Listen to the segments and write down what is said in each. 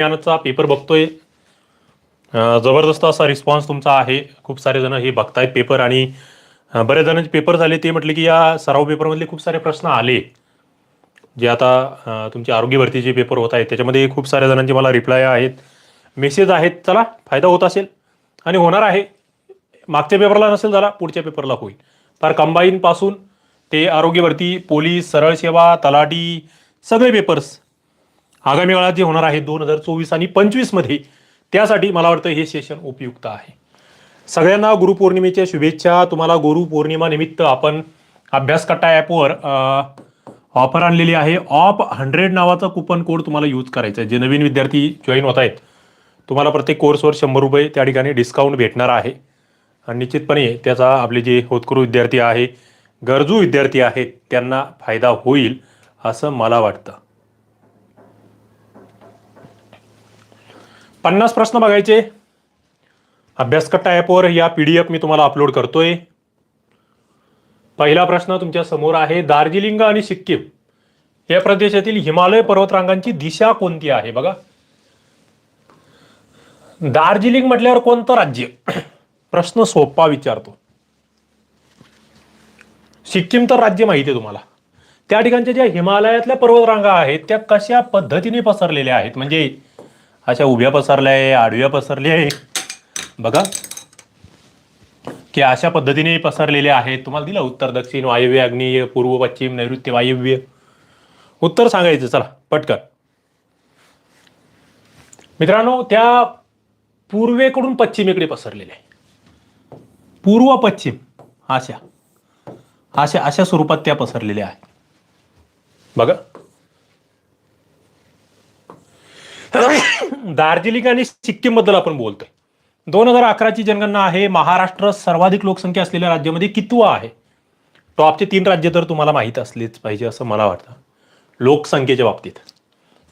विज्ञानाचा पेपर बघतोय. जबरदस्त असा रिस्पॉन्स तुमचा आहे. खूप सारे जण हे बघतायत पेपर आणि बऱ्याच जणांचे पेपर झाले. ते म्हटले की या सराव पेपरमधले खूप सारे प्रश्न आले. जे आता तुमचे आरोग्य भरतीचे पेपर होत आहेत. त्याच्यामध्ये खूप साऱ्या जणांचे मला रिप्लाय आहेत. मेसेज आहेत. चला फायदा होत असेल. आणि होणार आहे. मागच्या पेपरला नसेल झाला पुढच्या पेपरला होईल. फार कंबाईन पासून ते आरोग्य भरती पोलीस सरळ सेवा तलाठी सगळे पेपर्स आगामी काळात जे होणार आहे दोन हजार चोवीस आणि पंचवीसमध्ये त्यासाठी मला वाटतं हे सेशन उपयुक्त आहे. सगळ्यांना गुरुपौर्णिमेच्या शुभेच्छा. तुम्हाला गुरुपौर्णिमानिमित्त आपण अभ्यास कट्टा ॲपवर ऑफर आणलेली आहे. ऑप हंड्रेड नावाचा कुपन कोड तुम्हाला यूज करायचा आहे जे नवीन विद्यार्थी जॉईन होत आहेत तुम्हाला प्रत्येक कोर्सवर शंभर रुपये त्या ठिकाणी डिस्काउंट भेटणार आहे. आणि निश्चितपणे त्याचा आपले जे होतकरू विद्यार्थी आहे गरजू विद्यार्थी आहेत त्यांना फायदा होईल असं मला वाटतं. पन्नास प्रश्न बघायचे. अभ्यासकट्टा ॲपवर या पी डी एफ मी तुम्हाला अपलोड करतोय. पहिला प्रश्न तुमच्यासमोर आहे दार्जिलिंग आणि सिक्कीम. या प्रदेशातील हिमालय पर्वतरांगांची दिशा कोणती आहे बघा. दार्जिलिंग म्हटल्यावर कोणतं राज्य? प्रश्न सोपा विचारतो. सिक्कीम तर राज्य माहिती आहे तुम्हाला. त्या ठिकाणच्या ज्या हिमालयातल्या पर्वतरांगा आहेत त्या कशा पद्धतीने पसरलेल्या आहेत? म्हणजे अशा उभ्या पसरल्या आहे आडव्या पसरल्या आहे. बघा. की अशा पद्धतीने पसरलेले आहेत. तुम्हाला दिलं उत्तर दक्षिण वायव्य आग्नेय पूर्व पश्चिम नैऋत्य वायव्य? उत्तर सांगायचं चला पटकन. मित्रांनो त्या पूर्वेकडून पश्चिमेकडे पसरलेले आहे. पूर्व पश्चिम अशा. अशा अशा स्वरूपात त्या पसरलेल्या आहेत बघा. दार्जिलिंग आणि सिक्कीमबद्दल आपण बोलतोय. दोन हजार अकराची जनगणना आहे. महाराष्ट्र सर्वाधिक लोकसंख्या असलेल्या राज्यामध्ये कितवा आहे? टॉपचे तीन राज्य तर तुम्हाला माहीत असलेच पाहिजे असं मला वाटतं. लोकसंख्येच्या बाबतीत.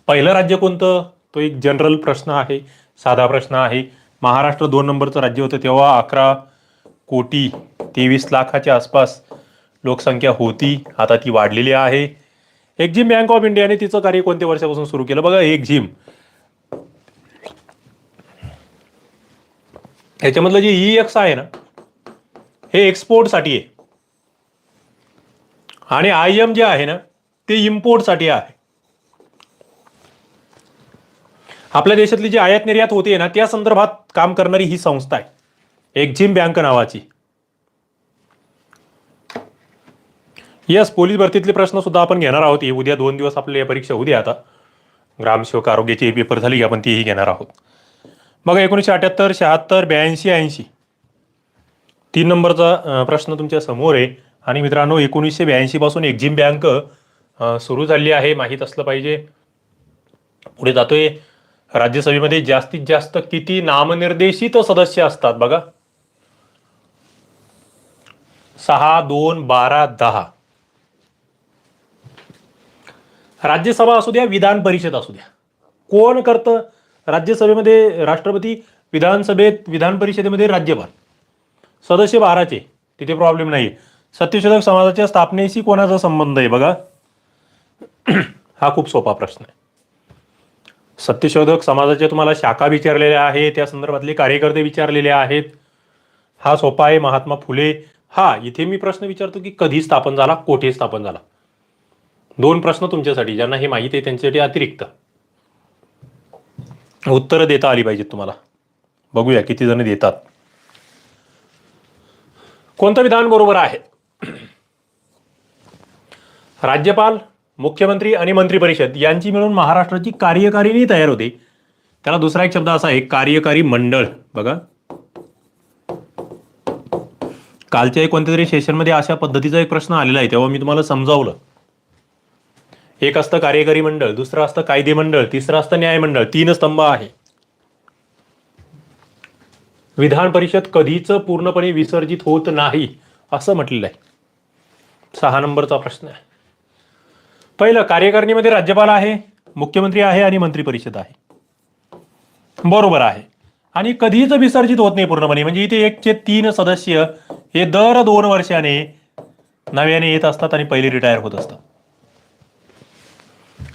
पहिलं राज्य कोणतं? तो एक जनरल प्रश्न आहे. साधा प्रश्न आहे. महाराष्ट्र दोन नंबरचं राज्य होतं तेव्हा अकरा कोटी तेवीस लाखाच्या आसपास लोकसंख्या होती. आता ती वाढलेली आहे. एक्झिम बँक ऑफ इंडियाने तिचं कार्य कोणत्या वर्षापासून सुरू केलं? बघा एक्झिम ह्याच्यामधलं जे ई एक्स आहे ना हे एक्सपोर्टसाठी आहे. आणि आय एम जे आहे ना ते इम्पोर्टसाठी आहे. आपल्या देशातली जी आयात निर्यात होते ना त्या संदर्भात काम करणारी ही संस्था आहे. एक्झिम बँक नावाची. यस पोलीस भरतीतले प्रश्न सुद्धा आपण घेणार आहोत. उद्या दोन दिवस आपल्या परीक्षा उद्या आता. ग्रामसेवक आरोग्याची पेपर झाली आपण तीही घेणार आहोत. बघा एकोणीसशे अठ्याहत्तर शहात्तर ब्याऐंशी ऐंशी. तीन नंबरचा प्रश्न तुमच्यासमोर आहे. आणि मित्रांनो एकोणीसशे ब्याऐंशी पासून एक्झिम बँक सुरू झाली आहे. माहीत असलं पाहिजे. पुढे जातोय. राज्यसभेमध्ये जास्तीत जास्त किती नामनिर्देशित सदस्य असतात बघा? सहा दोन बारा दहा. राज्यसभा असू द्या विधान परिषद असू द्या. कोण करतं? राज्यसभेमध्ये राष्ट्रपती विधानसभेत विधान परिषदेमध्ये राज्यपाल सदस्य बाराचे तिथे प्रॉब्लेम नाही सत्यशोधक समाजाच्या स्थापनेशी कोणाचा संबंध आहे बघा? हा खूप सोपा प्रश्न आहे. सत्यशोधक समाजाच्या तुम्हाला शाखा विचारलेल्या आहे त्या संदर्भातले कार्यकर्ते विचारलेले आहेत. हा सोपा आहे महात्मा फुले. हा इथे मी प्रश्न विचारतो की कधी स्थापन झाला कोठे स्थापन झाला? दोन प्रश्न तुमच्यासाठी ज्यांना हे माहिती आहे त्यांच्यासाठी अतिरिक्त. उत्तरं देता आली पाहिजेत तुम्हाला. बघूया किती जण देतात. कोणतं विधान बरोबर आहे? राज्यपाल मुख्यमंत्री आणि मंत्रिपरिषद यांची मिळून महाराष्ट्राची कार्यकारिणी तयार होते. त्याला दुसरा एक शब्द असा आहे कार्यकारी मंडळ. बघा. कालच्या एक कोणत्या तरी सेशनमध्ये अशा पद्धतीचा एक प्रश्न आलेला आहे तेव्हा मी तुम्हाला समजावलं. एक असतं कार्यकारी मंडळ दुसरं असतं कायदे मंडळ तिसरं असतं न्यायमंडळ तीन स्तंभ आहे. विधान परिषद कधीच पूर्णपणे विसर्जित होत नाही असं म्हटलेलं आहे सहा नंबरचा प्रश्न आहे. पहिलं कार्यकारिणीमध्ये राज्यपाल आहे मुख्यमंत्री आहे आणि मंत्री परिषद आहे. बरोबर आहे. आणि कधीच विसर्जित होत नाही पूर्णपणे. म्हणजे इथे एकचे तीन सदस्य हे दर दोन वर्षाने नव्याने येत असतात आणि पहिले रिटायर होत असतात.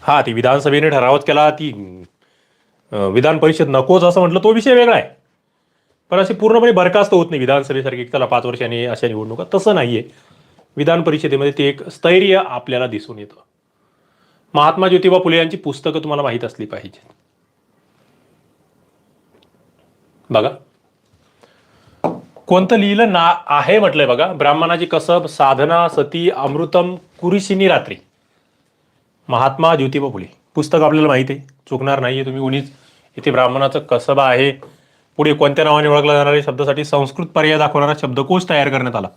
हा ती विधानसभेने ठरावच केला ती अं, विधान परिषद नकोच असं म्हटलं तो विषय वेगळा आहे. पण अशी पूर्णपणे बरखास्त होत नाही विधानसभेसारखी त्याला पाच वर्षांनी अशा निवडणुका तसं नाहीये. विधान परिषदेमध्ये ते एक स्थैर्य आपल्याला दिसून येतं. महात्मा ज्योतिबा फुले यांची पुस्तकं तुम्हाला माहीत असली पाहिजेत बघा. कोणतं लिहिलं ना आहे म्हटलंय बघा ब्राह्मणाची कसब साधना सती अमृतम कुरिशिनी रात्री. महात्मा ज्योतिबा फुले. पुस्तक आपल्याला माहिती आहे. चुकणार नाहीये तुम्ही. उणीच इथे ब्राह्मणाचं कसबा आहे. पुढे कोणत्या नावाने ओळखला जाणाऱ्या शब्दासाठी संस्कृत पर्याय दाखवणारा शब्दकोश तयार करण्यात आला.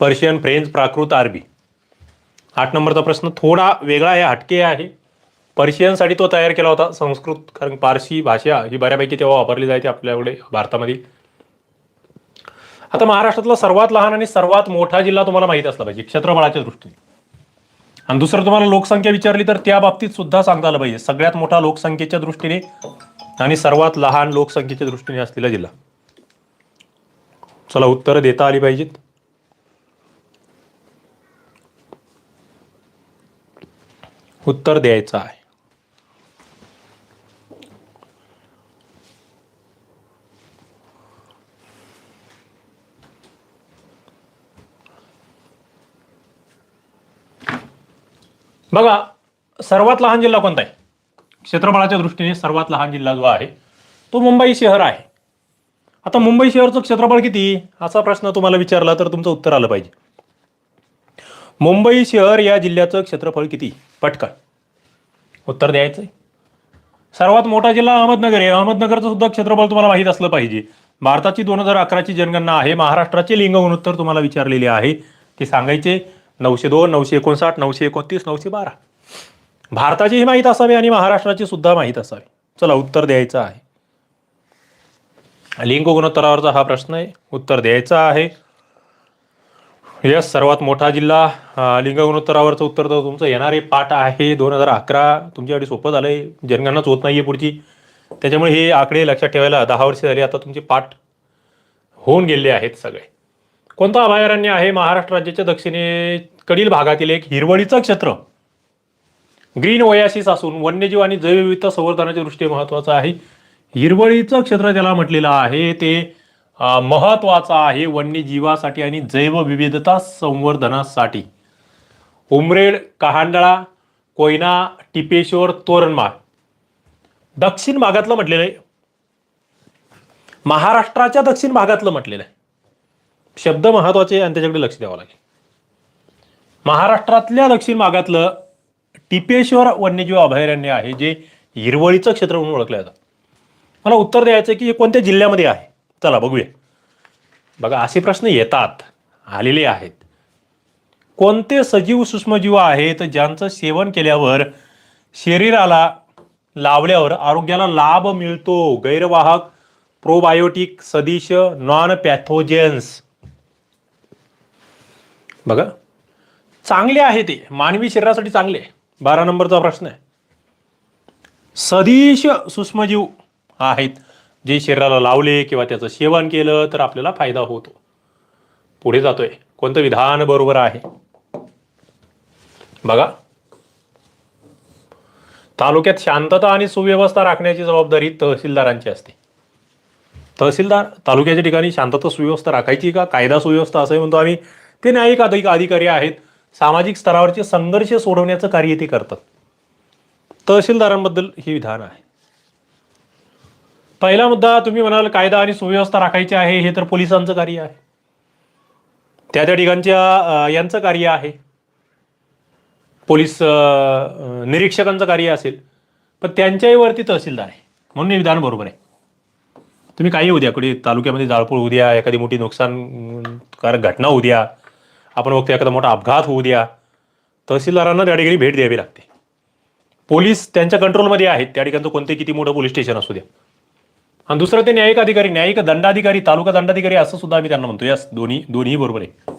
पर्शियन फ्रेंच प्राकृत अरबी. आठ नंबरचा प्रश्न थोडा वेगळा आहे हटके आहे. पर्शियनसाठी तो तयार केला होता संस्कृत कारण पारशी भाषा ही बऱ्यापैकी तेव्हा वापरली जायची आपल्याकडे भारतामध्ये. आता महाराष्ट्रातला सर्वात लहान आणि सर्वात मोठा जिल्हा तुम्हाला माहीत असला पाहिजे क्षेत्रफळाच्या दृष्टीने. आणि दुसरं तुम्हाला लोकसंख्या विचारली तर त्या बाबतीत सुद्धा सांगता आलं पाहिजे सगळ्यात मोठा लोकसंख्येच्या दृष्टीने आणि सर्वात लहान लोकसंख्येच्या दृष्टीने असलेला जिल्हा. चला उत्तरं देता आली पाहिजेत. उत्तर द्यायचं आहे. बघा सर्वात लहान जिल्हा कोणता आहे? क्षेत्रफळाच्या दृष्टीने सर्वात लहान जिल्हा जो आहे तो मुंबई शहर आहे. आता मुंबई शहरचं क्षेत्रफळ किती? असा प्रश्न तुम्हाला विचारला तर तुमचं उत्तर आलं पाहिजे. मुंबई शहर या जिल्ह्याचं क्षेत्रफळ किती? पटकन. उत्तर द्यायचं आहे सर्वात मोठा जिल्हा अहमदनगर आहे. अहमदनगरचं सुद्धा क्षेत्रफळ तुम्हाला माहीत असलं पाहिजे. भारताची दोन हजार अकराची जनगणना आहे. महाराष्ट्राचे लिंग गुणोत्तर तुम्हाला विचारलेले आहे. ते सांगायचे नऊशे दोन नऊशे एकोणसाठ नऊशे एकोणतीस नऊशे बारा. भारताचीही माहीत असावी आणि महाराष्ट्राची सुद्धा माहीत असावी. चला उत्तर द्यायचं आहे. लिंग गुणोत्तरावरचा हा प्रश्न आहे. उत्तर द्यायचा आहे. यस सर्वात मोठा जिल्हा लिंग गुणोत्तरावरचं उत्तर तर तुमचं येणारे पाठ आहे. दोन हजार अकरा तुमच्यासाठी सोपं झालंय. जनगणनाच होत नाहीये पुढची. त्याच्यामुळे हे आकडे लक्षात ठेवायला दहा वर्ष झाली. आता तुमचे पाठ होऊन गेले आहेत सगळे. कोणतं अभयारण्य आहे महाराष्ट्र राज्याच्या दक्षिणेकडील भागातील एक हिरवळीचं क्षेत्र? ग्रीन ओयासिस असून वन्यजीव आणि जैवविविधता संवर्धनाच्या दृष्टीने महत्वाचं आहे. हिरवळीचं क्षेत्र त्याला म्हटलेलं आहे ते महत्वाचं आहे वन्यजीवासाठी आणि जैवविविधता संवर्धनासाठी. उमरेड कहांडळा कोयना टिपेश्वर तोरणमाळ. दक्षिण भागातलं म्हटलेलं आहे. महाराष्ट्राच्या दक्षिण भागातलं म्हटलेलं आहे. शब्द महत्त्वाचे आणि त्याच्याकडे लक्ष द्यावं लागेल. महाराष्ट्रातल्या दक्षिण भागातलं टिपेश्वर वन्यजीव अभयारण्य आहे जे हिरवळीचं क्षेत्र म्हणून ओळखलं जातं. मला उत्तर द्यायचं आहे की हे कोणत्या जिल्ह्यामध्ये आहे? चला बघूया. बघा असे प्रश्न येतात आलेले आहेत. कोणते सजीव सूक्ष्मजीव आहेत ज्यांचं सेवन केल्यावर शरीराला लावल्यावर आरोग्याला लाभ मिळतो? गैरवाहक प्रोबायोटिक सदिश नॉन पॅथोजेन्स बघा. चांगले आहे ते. मानवी शरीरासाठी चांगले. बारा नंबरचा प्रश्न आहे. सदिश सूक्ष्मजीव आहेत. जे शरीराला लावले किंवा त्याचं सेवन केलं तर आपल्याला फायदा होतो. पुढे जातोय. कोणतं विधान बरोबर आहे? बघा. तालुक्यात शांतता आणि सुव्यवस्था राखण्याची जबाबदारी तहसीलदारांची असते. तहसीलदार तालुक्याच्या ठिकाणी शांतता सुव्यवस्था राखायची का? कायदा सुव्यवस्था असं म्हणतो आम्ही. ते न्यायिक अधिक अधिकारी आहेत. सामाजिक स्तरावरचे संघर्ष सोडवण्याचं कार्य ते करतात. तहसीलदारांबद्दल ही विधान आहे. पहिला मुद्दा तुम्ही म्हणाल कायदा आणि सुव्यवस्था राखायची आहे हे तर पोलिसांचं कार्य आहे. त्या त्या ठिकाणच्या यांचं कार्य आहे. पोलीस निरीक्षकांचं कार्य असेल पण त्यांच्याही वरती तहसीलदार आहे. म्हणून हे विधान बरोबर आहे. तुम्ही काही उद्या कुठे तालुक्यामध्ये जाळपोळ उद्या एखादी मोठी नुकसानकारक घटना उद्या आपण बघतो एखादा मोठा अपघात होऊ द्या. तहसीलदारांना त्या ठिकाणी भेट द्यावी लागते. पोलीस त्यांच्या कंट्रोलमध्ये आहेत. त्या ठिकाणचं कोणते किती मोठं पोलीस स्टेशन असू द्या. आणि दुसरं ते न्यायिक अधिकारी न्यायिक दंडाधिकारी तालुका दंडाधिकारी असं सुद्धा आम्ही त्यांना म्हणतो या दोन्ही दोन्ही बरोबर आहे.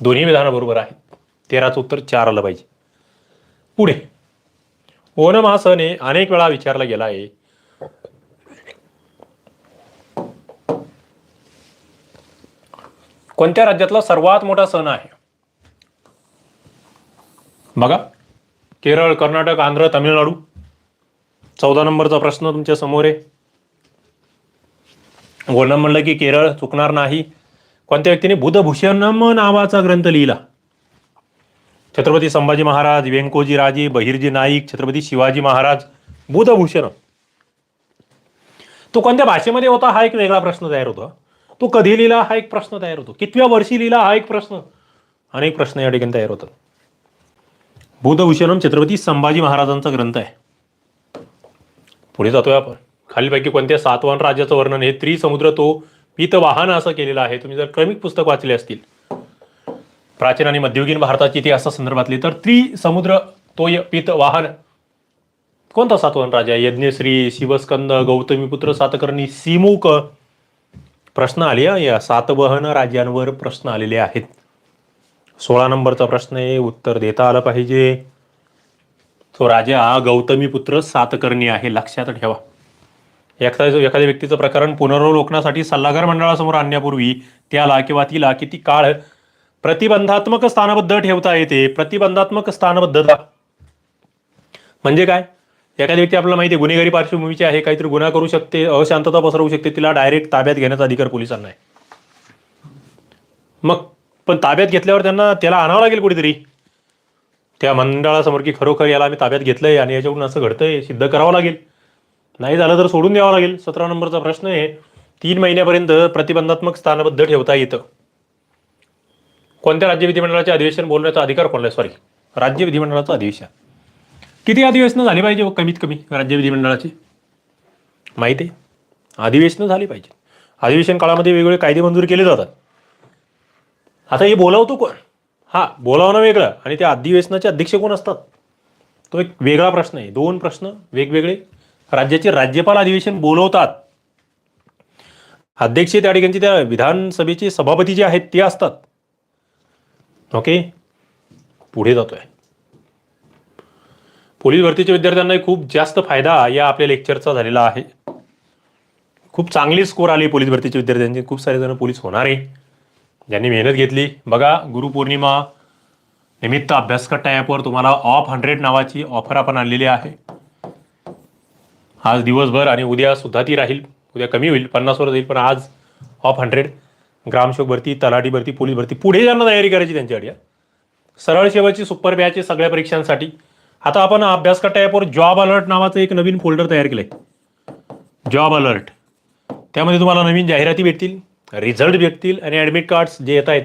दोन्ही विधानं बरोबर आहेत. तेराचं उत्तर चार आलं पाहिजे. पुढे. ओणम हा सण अनेक वेळा विचारला गेला आहे. कोणत्या राज्यातला सर्वात मोठा सण आहे? बघा. केरळ कर्नाटक आंध्र तामिळनाडू. चौदा नंबरचा प्रश्न तुमच्यासमोर आहे. बोलणं म्हणलं की केरळ चुकणार नाही. कोणत्या व्यक्तीने बुधभूषणम नावाचा ग्रंथ लिहिला? छत्रपती संभाजी महाराज व्यंकोजी राजे बहिर्जी नाईक छत्रपती शिवाजी महाराज बुधभूषण तो कोणत्या भाषेमध्ये होता? हा एक वेगळा प्रश्न तयार होता. तो कधी लिहिला हा एक प्रश्न तयार होतो? कितव्या वर्षी लिहिला हा एक प्रश्न? अनेक प्रश्न या ठिकाणी तयार होतात. बुधभूषणम छत्रपती संभाजी महाराजांचा ग्रंथ आहे. पुढे जातोय आपण. खालीपैकी कोणत्या सातवाहन राज्याचं वर्णन हे त्रिसमुद्र तो पितवाहन असं केलेलं आहे. तुम्ही जर क्रमिक पुस्तक वाचले असतील. प्राचीन आणि मध्ययुगीन भारताची इतिहासा संदर्भातली तर त्रिसमुद्र तो पितवाहन. कोणता सातवाहन राजा यज्ञश्री शिवस्कंद गौतमीपुत्र सातकर्णी सिमुक प्रश्न आले या सातवहन राज्यांवर प्रश्न आलेले आहेत. सोळा नंबरचा प्रश्न आहे. उत्तर देता आलं पाहिजे. तो राजा गौतमी गौतमीपुत्र सातकर्णी आहे. लक्षात ठेवा. एखाद्या एखाद्या व्यक्तीचं प्रकरण पुनरावलोकनासाठी सल्लागार मंडळासमोर आणण्यापूर्वी त्याला किंवा तिला किती काळ प्रतिबंधात्मक स्थानबद्ध ठेवता येते? प्रतिबंधात्मक स्थानबद्धता. म्हणजे काय? एखादी व्यक्ती आपल्याला माहिती आहे गुन्हेगारी पार्श्वभूमीची आहे काहीतरी गुन्हा करू शकते अशांतता पसरवू शकते तिला डायरेक्ट ताब्यात घेण्याचा अधिकार पोलिसांना आहे. मग पण ताब्यात घेतल्यावर त्यांना त्याला आणावं लागेल कुठेतरी. त्या मंडळासमोर की खरोखर याला आम्ही ताब्यात घेतलंय आणि याच्याकडून असं घडतंय सिद्ध करावं लागेल. नाही झालं तर सोडून द्यावं लागेल. सतरा नंबरचा प्रश्न आहे तीन महिन्यापर्यंत प्रतिबंधात्मक स्थानबद्ध ठेवता येतं. कोणत्या राज्य विधिमंडळाचे अधिवेशन बोलण्याचा अधिकार कोणाला सॉरी राज्य विधिमंडळाचं अधिवेशन. किती अधिवेशनं झाली पाहिजे हो कमीत कमी राज्य विधिमंडळाची? माहिती आहे. अधिवेशनं झाली पाहिजे. अधिवेशन काळामध्ये वेगवेगळे कायदे मंजूर केले जातात. आता हे बोलावतो कोण? हा बोलावणं वेगळं आणि त्या अधिवेशनाचे अध्यक्ष कोण असतात? तो एक वेगळा प्रश्न आहे. दोन प्रश्न वेगवेगळे. राज्याचे राज्यपाल अधिवेशन बोलवतात. अध्यक्ष त्या ठिकाणचे त्या विधानसभेचे सभापती जे आहेत ते असतात. ओके? पुढे जातोय. पोलीस भरतीच्या विद्यार्थ्यांना खूप जास्त फायदा या आपल्या लेक्चरचा झालेला आहे. खूप चांगली स्कोर आली पोलीस भरतीच्या विद्यार्थ्यांची. खूप सारे जण पोलीस होणार आहे. ज्यांनी मेहनत घेतली. बघा गुरुपौर्णिमा निमित्त अभ्यासकट ॲपवर तुम्हाला ऑफ हंड्रेड नावाची ऑफर आपण आणलेली आहे. आज दिवसभर आणि उद्या सुद्धा ती राहील. उद्या कमी होईल पन्नासवर जाईल पण आज ऑफ हंड्रेड ग्रामसेवक भरती तलाठी भरती पोलीस भरती पुढे ज्यांना तयारी करायची त्यांच्यासाठी. सरळ सेवाची सुपर बॅच सगळ्या परीक्षांसाठी. आता आपण अभ्यास ॲपवर जॉब अलर्ट नावाचं एक नवीन फोल्डर तयार केलं आहे जॉब अलर्ट त्यामध्ये तुम्हाला नवीन जाहिराती भेटतील रिझल्ट भेटतील आणि ॲडमिट कार्ड्स जे येत आहेत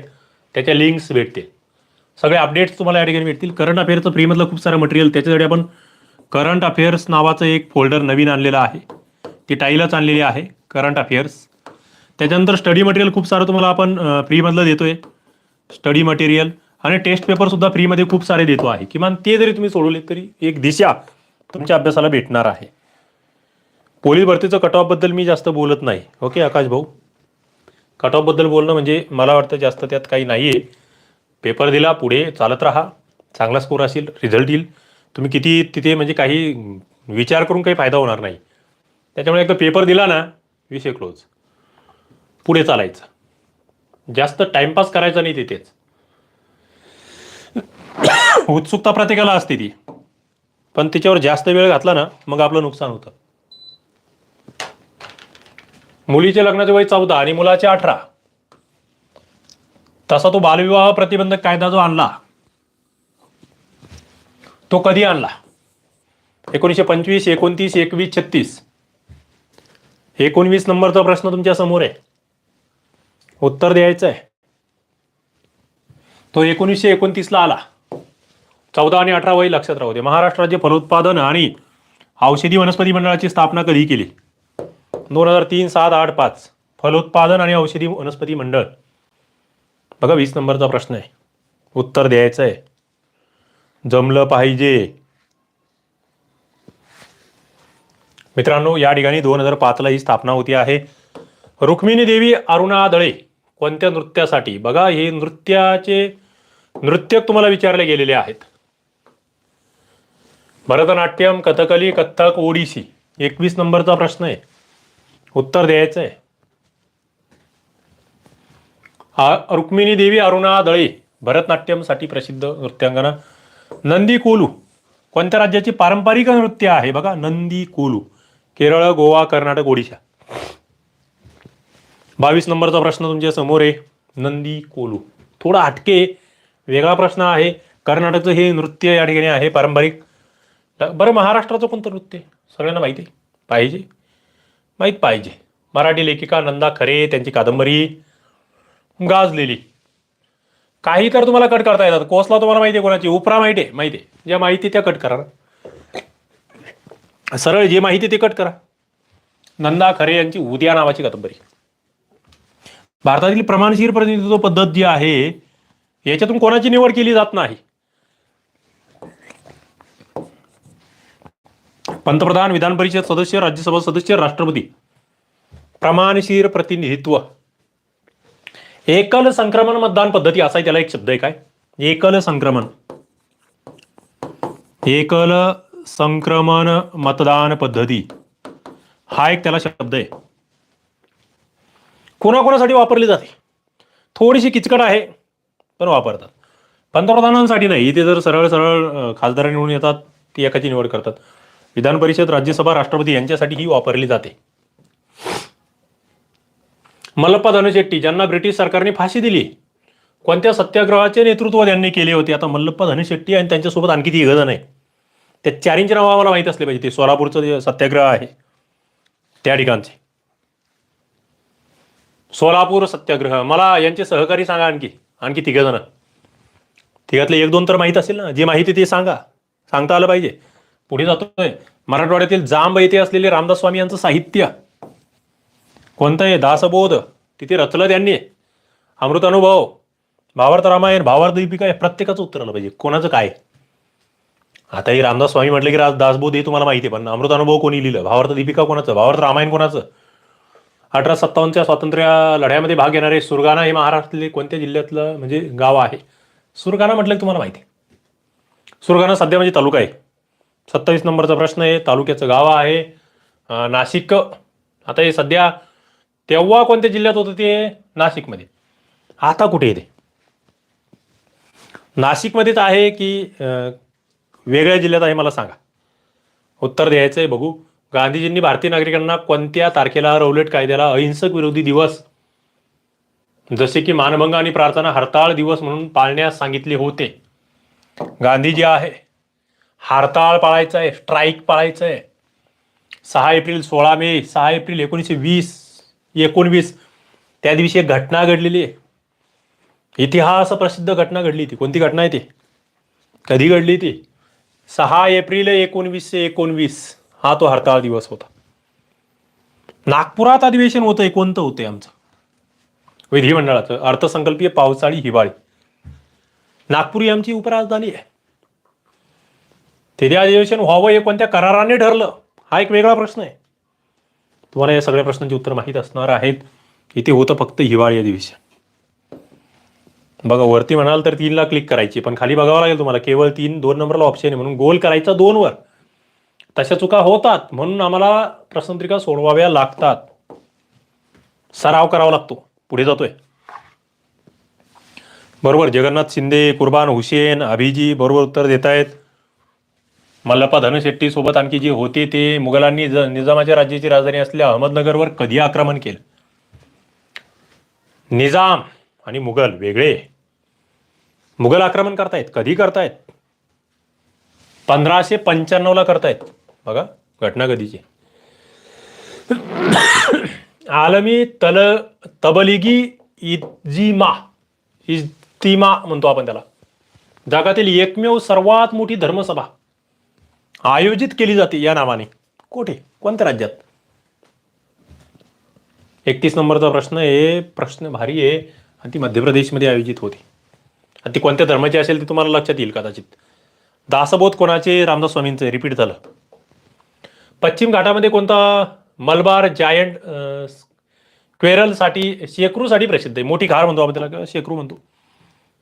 त्याच्या लिंक्स भेटतील. सगळे अपडेट्स तुम्हाला या ठिकाणी भेटतील. करंट अफेअरचं फ्रीमधलं खूप सारं मटेरियल त्याच्यासाठी आपण करंट अफेअर्स नावाचं एक फोल्डर नवीन आणलेलं आहे. ती टाईलच आणलेली आहे करंट अफेअर्स त्याच्यानंतर स्टडी मटेरियल खूप सारं तुम्हाला आपण फ्रीमधलं देतो आहे स्टडी मटेरियल आणि टेस्ट पेपरसुद्धा फ्रीमध्ये खूप सारे देतो आहे. किमान ते जरी तुम्ही सोडवले तरी एक दिशा तुमच्या अभ्यासाला भेटणार आहे. पोलीस भरतीचं कट ऑफबद्दल मी जास्त बोलत नाही. ओके आकाश भाऊ? कट ऑफबद्दल बोलणं म्हणजे मला वाटतं जास्त त्यात काही नाही आहे पेपर दिला पुढे चालत राहा. चांगला स्कोर असेल रिझल्ट येईल. तुम्ही किती तिथे म्हणजे काही विचार करून काही फायदा होणार नाही. त्याच्यामुळे एकदा पेपर दिला ना विषय क्लोज पुढे चालायचं. जास्त टाइमपास करायचा नाही तिथेच. उत्सुकता प्रत्येकाला असते ती. पण तिच्यावर जास्त वेळ घातला ना मग आपलं नुकसान होतं. मुलीचे लग्नाचे वय चौदा आणि मुलाचे अठरा. तसा तो बालविवाह प्रतिबंधक कायदा जो आणला तो कधी आणला? एकोणीसशे पंचवीस एकोणतीस एकवीस छत्तीस. एकोणवीस नंबरचा प्रश्न तुमच्यासमोर आहे. उत्तर द्यायचं आहे तो एकोणीसशे एकोणतीसला आला. चौदा आणि अठरा वय लक्षात राहू दे. महाराष्ट्र राज्य फलोत्पादन आणि औषधी वनस्पती मंडळाची स्थापना कधी केली? दोन हजार तीन सात आठ पाच. फलोत्पादन आणि औषधी वनस्पती मंडळ. बघा वीस नंबरचा प्रश्न आहे. उत्तर द्यायचं आहे. जमलं पाहिजे. मित्रांनो या ठिकाणी दोन हजार पाचला ही स्थापना होती आहे. रुक्मिणी देवी अरुणा दळे कोणत्या नृत्यासाठी? बघा हे नृत्याचे नृत्यक तुम्हाला विचारले गेलेले आहेत. भरतनाट्यम कथकली कथ्थक ओडिसी. एकवीस नंबरचा प्रश्न आहे. उत्तर द्यायचं आहे. रुक्मिणी देवी अरुणा दळे भरतनाट्यमसाठी प्रसिद्ध नृत्यांगना. नंदी कोलू. कोणत्या राज्याची पारंपरिक नृत्य आहे? बघा नंदी कोलू. केरळ गोवा कर्नाटक ओडिशा. बावीस नंबरचा प्रश्न तुमच्यासमोर आहे. नंदी कोलू. थोडा हटके वेगळा प्रश्न आहे. कर्नाटकचं हे नृत्य या ठिकाणी आहे पारंपरिक. बरं महाराष्ट्राचं कोणतं नृत्य सगळ्यांना माहिती आहे? पाहिजे? माहीत पाहिजे. मराठी लेखिका नंदा खरे त्यांची कादंबरी गाजलेली काही तर तुम्हाला कट करता येतात. कोसला तुम्हाला माहिती आहे कोणाची? उपरा माहिती आहे? माहिती आहे. ज्या माहिती त्या कट करा. सरळ जे माहिती ते कट करा. नंदा खरे यांची उद्या नावाची कादंबरी. भारतातील प्रमाणशीर प्रतिनिधित्व पद्धत जी आहे याच्यातून कोणाची निवड केली जात नाही? पंतप्रधान विधान परिषद सदस्य राज्यसभा सदस्य राष्ट्रपती. प्रमाणशीर प्रतिनिधित्व. एकल संक्रमण मतदान पद्धती असा त्याला एक शब्द आहे काय? एकल संक्रमण. एकल संक्रमण मतदान पद्धती. हा एक त्याला शब्द आहे. कोणाकोणासाठी वापरली जाते? थोडीशी किचकट आहे पण वापरतात. पंतप्रधानांसाठी नाही इथे जर सरळ सरळ खासदार निवडून येतात ती एकाची निवड करतात. विधान परिषद राज्यसभा राष्ट्रपती यांच्यासाठी ही वापरली जाते. मल्लप्पा धनशेट्टी ज्यांना ब्रिटिश सरकारने फाशी दिली कोणत्या सत्याग्रहाचे नेतृत्व त्यांनी केले होते? आता मल्लप्पा धनशेट्टी आणि त्यांच्यासोबत आणखी ती गजन आहे. त्या चारींचे नाव आम्हाला माहीत असले पाहिजे. ते सोलापूरचं जे सत्याग्रह आहे त्या ठिकाणचे. सोलापूर सत्याग्रह. मला यांचे सहकारी सांगा आणखी. आणखी तिघ जण तिघातले एक दोन तर माहीत असेल ना. जे माहिती ते सांगा. सांगता आलं पाहिजे. पुढे जातोय. मराठवाड्यातील जांब येथे असलेले रामदास स्वामी यांचं साहित्य. कोणतं आहे? दासबोध. तिथे रचलं त्यांनी. अमृतानुभव भावार्थ रामायण भावार्थ दीपिका हे प्रत्येकाचं उत्तर आलं पाहिजे. कोणाचं काय? आता हे रामदास स्वामी म्हटलं की राज दासबोध हे तुम्हाला माहिती आहे पण अमृतानुभव कोणी लिहिलं? भावार्थ दीपिका कोणाचं? भावार्थ रामायण कोणाचं? अठरा सत्तावन्नच्या स्वातंत्र्य लढ्यामध्ये भाग घेणारे सुरगाणा हे महाराष्ट्रातले कोणत्या जिल्ह्यातलं म्हणजे गाव आहे? सुरगाणा म्हटलं की तुम्हाला माहिती आहे. सुरगाणा सध्या म्हणजे तालुका आहे. सत्तावीस नंबरचा प्रश्न आहे. तालुक्याचं गाव आहे. नाशिक. आता हे सध्या तेव्हा कोणत्या जिल्ह्यात होतं ते नाशिकमध्ये? आता कुठे येते? नाशिकमध्येच आहे की वेगळ्या जिल्ह्यात आहे मला सांगा. उत्तर द्यायचं आहे बघू. गांधीजींनी भारतीय नागरिकांना कोणत्या तारखेला रौलेट कायद्याला अहिंसक विरोधी दिवस जसे की मानभंग आणि प्रार्थना हरताळ दिवस म्हणून पाळण्यास सांगितले होते. गांधीजी आहे. हारताळ पाळायचं आहे स्ट्राईक पाळायचं आहे. सहा एप्रिल सोळा मे सहा एप्रिल एकोणीसशे वीस एकोणवीस त्या दिवशी एक घटना घडलेली आहे. इतिहास प्रसिद्ध घटना घडली ती कोणती घटना आहे ती? कधी घडली ती? सहा एप्रिल एकोणवीसशे एकोणवीस. हा तो हरताळ दिवस होता. नागपुरात अधिवेशन होतं कोणतं होते आमचं? विधिमंडळाचं. अर्थसंकल्पीय पावसाळी हिवाळी. नागपूर ही आमची उपराजधानी आहे. ते अधिवेशन व्हावं हे कोणत्या कराराने ठरलं? हा एक वेगळा प्रश्न आहे. तुम्हाला या सगळ्या प्रश्नांची उत्तर माहीत असणार आहेत. इथे होतं फक्त हिवाळी अधिवेशन. बघा वरती म्हणाल तर तीनला क्लिक करायची पण खाली बघावं लागेल तुम्हाला केवळ तीन दोन नंबरला ऑप्शन आहे म्हणून गोल करायचा दोनवर. तशा चुका होतात म्हणून आम्हाला प्रश्नपत्रिका सोडवाव्या लागतात. सराव करावा लागतो. पुढे जातोय. बरोबर जगन्नाथ शिंदे कुर्बान हुसेन अभिजी बरोबर उत्तर देत आहेत मल्लप्पा धनशेट्टी सोबत आणखी जे होते ते मुघलांनी निजामाच्या राज्याची राजधानी असलेल्या अहमदनगरवर कधी आक्रमण केलं? निजाम आणि मुघल वेगळे. मुघल आक्रमण करतायत कधी करतायत? पंधराशे पंच्याण्णवला करतायत. बघा घटना कधीची. आलमी तल तबलिगी इजिमा इज्तिमा म्हणतो आपण त्याला. जगातील एकमेव सर्वात मोठी धर्मसभा. आयोजित केली जाते या नावाने. कुठे? कोणत्या राज्यात? एकतीस नंबरचा प्रश्न आहे. प्रश्न भारी आहे. आणि ती मध्य प्रदेशमध्ये आयोजित होती. आणि ती कोणत्या धर्माची असेल ती तुम्हाला लक्षात येईल कदाचित. दासबोध कोणाचे? रामदास स्वामींचे रिपीट झालं. पश्चिम घाटामध्ये कोणता मलबार जायंट क्वेरलसाठी शेकरूसाठी प्रसिद्ध आहे? मोठी खार म्हणतो आपण त्याला शेकरू म्हणतो.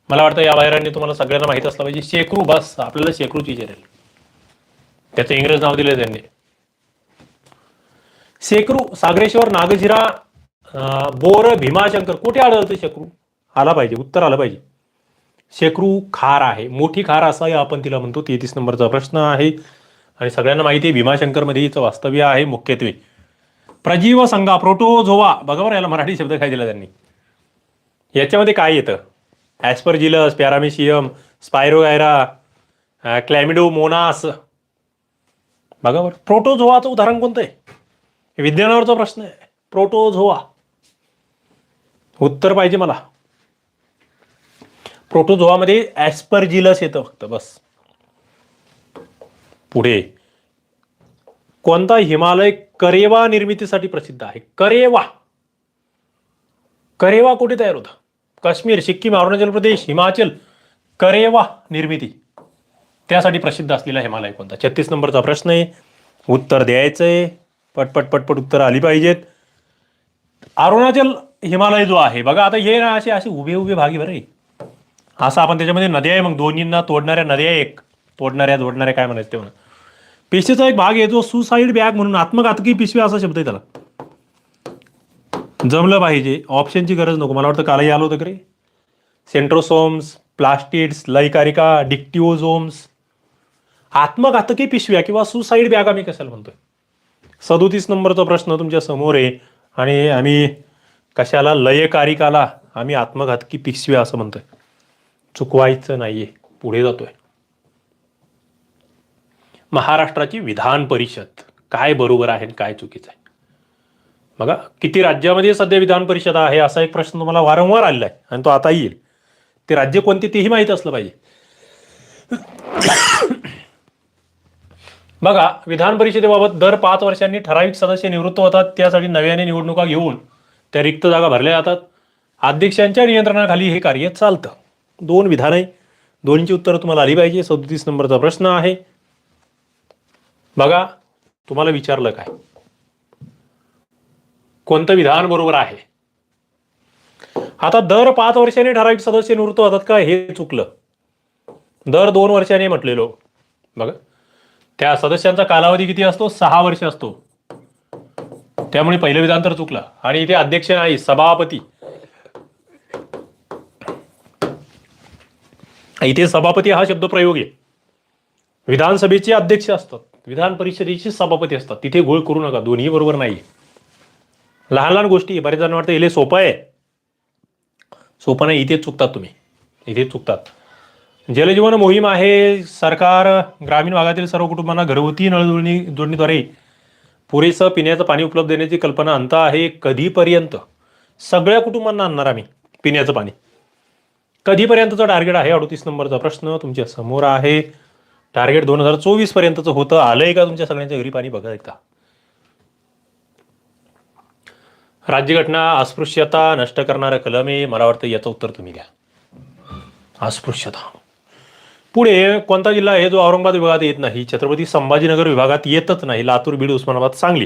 मला वाटतं या बाहेरांनी तुम्हाला सगळ्यांना माहीत असलं पाहिजे. शेकरू बस. आपल्याला शेकरूची विचारेल त्याचं इंग्रज नाव दिलं त्यांनी. शेकरू सागरेश्वर नागझिरा बोर भीमाशंकर कुठे आढळतं शेकरू आला पाहिजे उत्तर आलं पाहिजे. शेकरू खार आहे मोठी खार असं आपण तिला म्हणतो तेहतीस नंबरचा प्रश्न आहे. आणि सगळ्यांना माहिती आहे भीमाशंकरमध्ये हिचं वास्तव्य आहे मुख्यत्वे. प्रजीव संघा प्रोटोझोवा बघा बरं याला मराठी शब्द काय दिला त्यांनी. याच्यामध्ये काय येतं? Aspergillus paramecium spirogyra chlamydomonas बघा बरं. प्रोटोझोआचं उदाहरण कोणतं आहे? विज्ञानावरचा प्रश्न आहे. प्रोटोझोवा उत्तर पाहिजे मला. प्रोटोझोआमध्ये ॲस्पर्जिलस येतं फक्त बस. पुढे. कोणता हिमालय करेवा निर्मितीसाठी प्रसिद्ध आहे? करेवा. करेवा कुठे तयार होतं? काश्मीर सिक्कीम अरुणाचल प्रदेश हिमाचल. करेवा निर्मिती. त्यासाठी प्रसिद्ध असलेला हिमालय कोणता? छत्तीस नंबरचा प्रश्न आहे. उत्तर द्यायचं आहे पटपट पटपट उत्तर आली पाहिजेत. अरुणाचल हिमालय जो आहे बघा आता हे ना असे असे उभे उभे भागी बरे असं आपण त्याच्यामध्ये नद्या आहे मग दोन्हींना तोडणाऱ्या नद्या एक. तोडणाऱ्या जोडणाऱ्या काय म्हणायचं ते म्हणा. पिशवीचा एक भाग आहे जो सुसाईड बॅग म्हणून आत्मघातकी पिशवी असा शब्द आहे त्याला. जमलं पाहिजे. ऑप्शनची गरज नको. मला वाटतं कालही आलो होतं करे रे सेंट्रोसोम्स प्लास्टिड्स लयकारिका डिक्टिओझोम्स आत्मघातकी पिशव्या किंवा सुसाईड बॅग आम्ही कशाला म्हणतोय? सदोतीस नंबरचा प्रश्न तुमच्यासमोर आहे आणि आम्ही कशाला लयकारिकाला आम्ही आत्मघातकी पिशव्या असं म्हणतोय. चुकवायचं नाहीये पुढे जातोय. महाराष्ट्राची विधान परिषद काय बरोबर आहे काय चुकीचं आहे? बघा किती राज्यामध्ये सध्या विधान परिषद आहे असा एक प्रश्न तुम्हाला वारंवार आलेला आहे आणि तो आता येईल. ते राज्य कोणते तेही माहीत असलं पाहिजे. बघा विधान परिषदेबाबत दर पाच वर्षांनी ठराविक सदस्य निवृत्त होतात त्यासाठी नव्याने निवडणुका घेऊन त्या रिक्त जागा भरल्या जातात. अध्यक्षांच्या नियंत्रणाखाली हे कार्य चालतं. दोन विधान आहे दोन्हीची उत्तरं तुम्हाला आली पाहिजे. सदतीस नंबरचा प्रश्न आहे. बघा तुम्हाला विचारलं काय? कोणतं विधान बरोबर आहे? आता दर पाच वर्षांनी ठराविक सदस्य निवृत्त होतात का हे चुकलं? दर दोन वर्षांनी म्हटलेलो. बघा त्या सदस्यांचा कालावधी किती असतो? सहा वर्ष असतो. त्यामुळे पहिलं विधान तर चुकलं. आणि इथे अध्यक्ष नाही सभापती. इथे सभापती हा शब्द प्रयोग आहे. विधानसभेचे अध्यक्ष असतात. विधान परिषदेचे सभापती असतात. तिथे गोळ करू नका. दोन्ही बरोबर नाही लहान लहान गोष्टी बरेच जण वाटतं इले सोपं आहे. सोपं नाही. इथेच चुकतात तुम्ही. इथेच चुकतात. जलजीवन मोहीम आहे. सरकार ग्रामीण भागातील सर्व कुटुंबांना घरगुती नळजोडणी जोडणीद्वारे पुरेसं पिण्याचं पाणी उपलब्ध देण्याची कल्पना अंत आहे. कधीपर्यंत? सगळ्या कुटुंबांना आणणार आम्ही पिण्याचं पाणी. कधीपर्यंतचं टार्गेट आहे? अडतीस नंबरचा प्रश्न तुमच्यासमोर आहे. टार्गेट दोन हजार चोवीस पर्यंतचं होतं. आलंय का तुमच्या सगळ्यांच्या घरी पाणी? बघा एकदा. राज्यघटना अस्पृश्यता नष्ट करणारं कलम आहे. मला वाटतं याचं उत्तर तुम्ही द्या अस्पृश्यता. पुढे कोणता जिल्हा आहे जो औरंगाबाद विभागात येत नाही छत्रपती संभाजीनगर विभागात येतच नाही लातूर बीड उस्मानाबाद सांगली.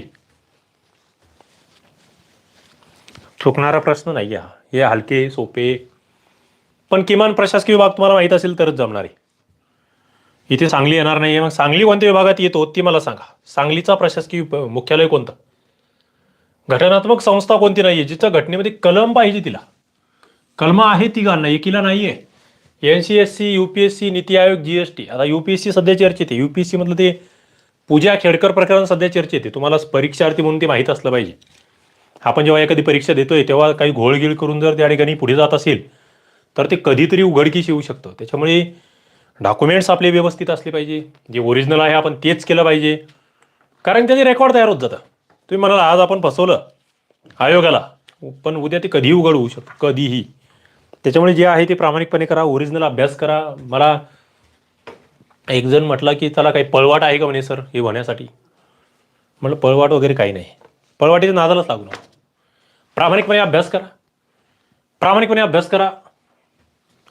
चुकणारा प्रश्न नाही हा. हे हलके सोपे पण किमान प्रशासकीय विभाग तुम्हाला माहीत असेल तरच जमणार आहे. इथे सांगली येणार नाही मग सांगली कोणत्या विभागात येतो ती मला सांगा. सांगलीचा प्रशासकीय मुख्यालय कोणतं? घटनात्मक संस्था कोणती नाही आहे जिच्या घटनेमध्ये कलम पाहिजे तिला. कलम आहे ती घालणं एकीला नाही आहे N C S C U P S C NITI Aayog G S T. आता यू पी एस सी सध्या चर्चेत आहे. यू पी एस सी मधलं ते पूजा खेडकर प्रकरण सध्या चर्चेत आहे. तुम्हाला परीक्षार्थी म्हणून ते माहीत असलं पाहिजे. आपण जेव्हा एखादी परीक्षा देतोय तेव्हा काही घोळगिळ करून जर त्या ठिकाणी पुढे जात असेल तर ते कधीतरी उघडकीस येऊ शकतं. त्याच्यामुळे डॉक्युमेंट्स आपले व्यवस्थित असले पाहिजे. जे ओरिजिनल आहे आपण तेच केलं पाहिजे. कारण त्याचे रेकॉर्ड तयार होत जातं. तुम्ही म्हणाला आज आपण फसवलं. आयोगाला. पण उद्या ते कधीही उघड होऊ शकतं. कधीही. त्याच्यामुळे जे आहे ते प्रामाणिकपणे करा ओरिजिनल अभ्यास करा. मला एक जण म्हटला की त्याला काही पळवाट आहे का म्हणे सर हे होण्यासाठी म्हटलं पळवाट वगैरे काही नाही. पळवाटीच्या नादालाच लागू नका. प्रामाणिकपणे अभ्यास करा. प्रामाणिकपणे अभ्यास करा.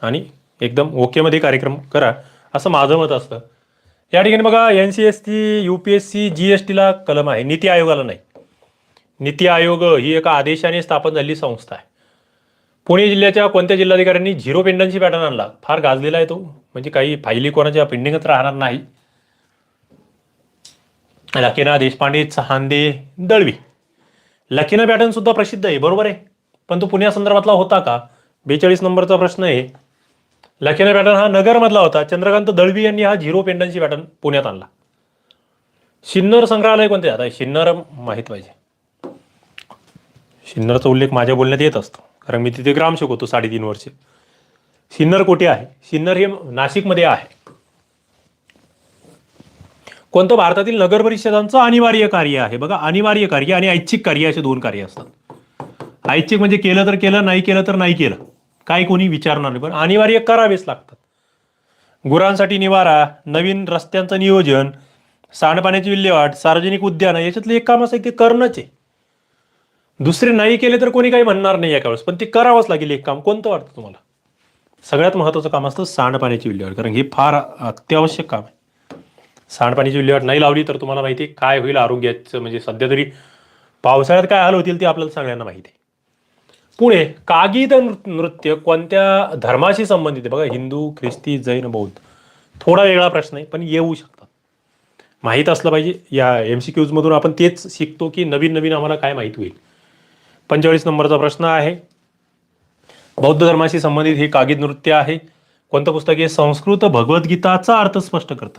आणि एकदम ओकेमध्ये कार्यक्रम करा असं माझं मत असतं. या ठिकाणी बघा N C S T U P S C G S टीला कलम आहे. नीती आयोगाला नाही. नीती आयोग ही एका आदेशाने स्थापन झालेली संस्था आहे. पुणे जिल्ह्याच्या कोणत्या जिल्हाधिकाऱ्यांनी झिरो पेंडन्सी पॅटर्न आणला? फार गाजलेला आहे तो. म्हणजे काही फायली कोणाच्या पेंडिंगच राहणार नाही. लखिना देशपांडे चहांदे दळवी. लकीना पॅटर्न सुद्धा प्रसिद्ध आहे बरोबर आहे. पण तो पुण्यासंदर्भातला होता का? बेचाळीस नंबरचा प्रश्न आहे. लक्षणे पॅटर्न हा नगरमधला होता. चंद्रकांत दळवी यांनी हा झिरो पेंडन्सी पॅटर्न पुण्यात आणला. शिन्नर संग्रहालय कोणते? आता शिन्नर माहीत पाहिजे. शिन्नरचा उल्लेख माझ्या बोलण्यात येत असतो. कारण मी तिथे ग्रामसेवक होतो साडेतीन वर्ष. सिन्नर कोठे आहे? सिन्नर हे नाशिकमध्ये आहे. कोणतं भारतातील नगर परिषदांचं अनिवार्य कार्य आहे? बघा अनिवार्य कार्य आणि ऐच्छिक कार्य असे दोन कार्य असतात. ऐच्छिक म्हणजे केलं तर केलं नाही केलं तर नाही केलं. काय कोणी विचारणार नाही. पण अनिवार्य करावेच लागतात. गुरांसाठी निवारा नवीन रस्त्यांचं नियोजन सांडपाण्याची विल्हेवाट सार्वजनिक उद्यानं याच्यातलं एक काम असं ते करणंच आहे. दुसरे नाही केले तर कोणी काही म्हणणार नाही एका वेळेस पण ते करावंच लागेल एक काम. कोणतं वाटतं तुम्हाला? सगळ्यात महत्त्वाचं काम असतं सांडपाण्याची विल्हेवाट. कारण हे फार अत्यावश्यक काम आहे. सांडपाण्याची विल्हेवाट नाही लावली तर तुम्हाला माहिती आहे काय होईल आरोग्याचं. म्हणजे सध्या तरी पावसाळ्यात काय हाल होतील ते आपल्याला सगळ्यांना माहिती आहे. पुणे कागीद नृ- नृत्य कोणत्या धर्माशी संबंधित आहे? बघा हिंदू ख्रिस्ती जैन बौद्ध. थोडा वेगळा प्रश्न आहे पण येऊ शकतात. माहीत असलं पाहिजे. या एम सी क्यूजमधून आपण तेच शिकतो की नवीन नवीन आम्हाला काय माहीत होईल. पंचेचाळीस नंबरचा प्रश्न आहे. बौद्ध धर्माशी संबंधित हे कागीद नृत्य आहे. कोणतं पुस्तक आहे संस्कृत भगवद्गीताचा अर्थ स्पष्ट करतं?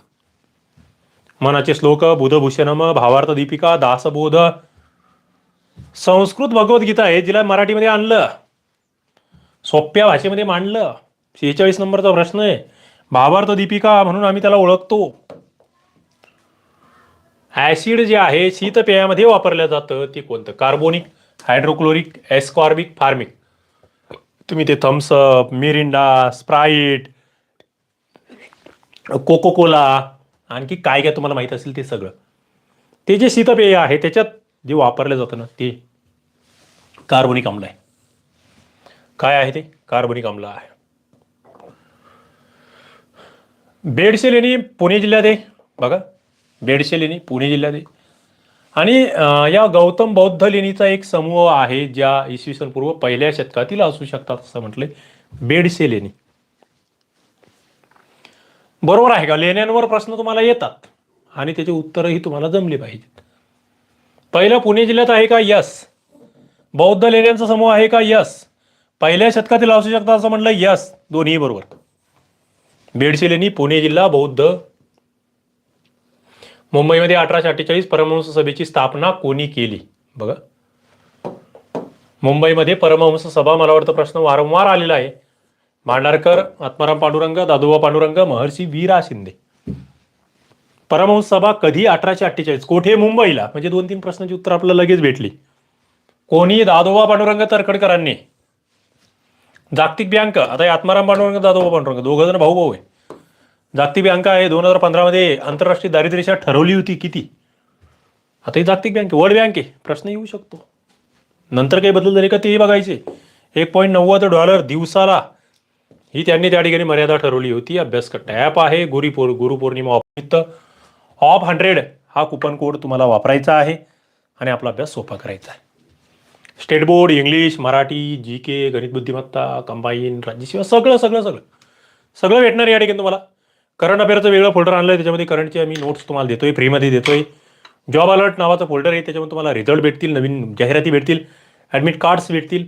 मनाचे श्लोक बुधभूषणम भावार्थ दीपिका दासबोध. संस्कृत भगवद्गीता आहे जिला मराठीमध्ये आणलं. सोप्या भाषेमध्ये मांडलं. शेहेचाळीस नंबरचा प्रश्न आहे. भावार्थ दीपिका म्हणून आम्ही त्याला ओळखतो. ऍसिड जे आहे शीतपेयामध्ये वापरलं जातं. ते कोणतं? कार्बोनिक. हायड्रोक्लोरिक एस्कॉर्बिक फार्मिक तुम्ही ते Thums Up Mirinda Sprite Coca Cola आणखी काय काय तुम्हाला माहीत असेल ते सगळं. ते जे शीतपेय आहे त्याच्यात जे वापरलं जातं ना ते कार्बनिक आम्ल आहे. काय आहे ते? कार्बनिक आम्ल आहे. बेडशे लेणी पुणे जिल्ह्यात आहे. बघा बेडशे लेणी पुणे जिल्ह्यात आहे. आणि या गौतम बौद्ध लेणीचा एक समूह आहे ज्या इसवी सन पूर्व पहिल्या शतकातील असू शकतात असं म्हटले बेडसे लेणी. बरोबर आहे का? लेण्यांवर प्रश्न तुम्हाला येतात आणि त्याचे उत्तरही तुम्हाला जमली पाहिजेत. पहिलं पुणे जिल्ह्यात आहे का? यस. बौद्ध लेण्यांचा समूह आहे का? यस. पहिल्या शतकातील असू शकतात असं म्हटलं यस. दोन्ही बरोबर. बेडसे लेणी पुणे जिल्हा बौद्ध मुंबईमध्ये अठराशे अठ्ठेचाळीस परमहंस सभेची स्थापना कोणी केली? बघा. मुंबईमध्ये परमहंस सभा मला वाटतं प्रश्न वारंवार आलेला आहे. भांडारकर आत्माराम पांडुरंग दादोबा पांडुरंग महर्षी वीरा शिंदे. परमहंस सभा कधी अठराशे अठ्ठेचाळीस? कोठे? मुंबईला. म्हणजे दोन तीन प्रश्नाची उत्तर आपल्याला लगेच भेटली. कोणी? दादोबा पांडुरंग तरखडकरांनी. जागतिक बँक. आता आत्माराम पांडुरंग दादोबा पांडुरंग दोघं जण भाऊ भाऊ आहे. जागतिक बँक आहे दोन हजार पंधरामध्ये आंतरराष्ट्रीय दारिद्र्य ठरवली होती किती? आता ही जागतिक बँक आहे वर्ल्ड बँक आहे प्रश्न येऊ शकतो. नंतर काही बदल झाले का तेही बघायचे. एक पॉईंट नव्वद डॉलर दिवसाला. ही त्यांनी त्या ठिकाणी मर्यादा ठरवली होती. अभ्यास टॅप आहे गुरुपौर गुरुपौर्णिमा ऑफ ऑफ हंड्रेड हा कुपन कोड तुम्हाला वापरायचा आहे आणि आपला अभ्यास सोपा करायचा आहे. State board English Marathi G K गणित बुद्धिमत्ता कंबाईन राज्यसेवा सगळं सगळं सगळं. सगळं भेटणार या ठिकाणी तुम्हाला. करंट अफेअरचं वेगळं फोल्डर आणलं आहे त्याच्यामध्ये करंटचे आम्ही नोट्स तुम्हाला देतोय फ्रीमध्ये देतोय. जॉब अलर्ट नावाचं फोल्डर आहे त्याच्यामध्ये तुम्हाला रिझल्ट भेटतील नवीन जाहिराती भेटतील ॲडमिट कार्ड्स भेटतील.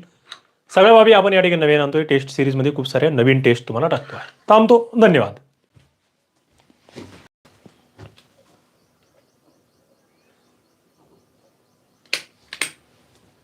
सगळ्या बाबी आपण या ठिकाणी नवीन आणतोय टेस्ट सिरीजमध्ये खूप साऱ्या नवीन टेस्ट तुम्हाला टाकतो आहे थांबतो धन्यवाद.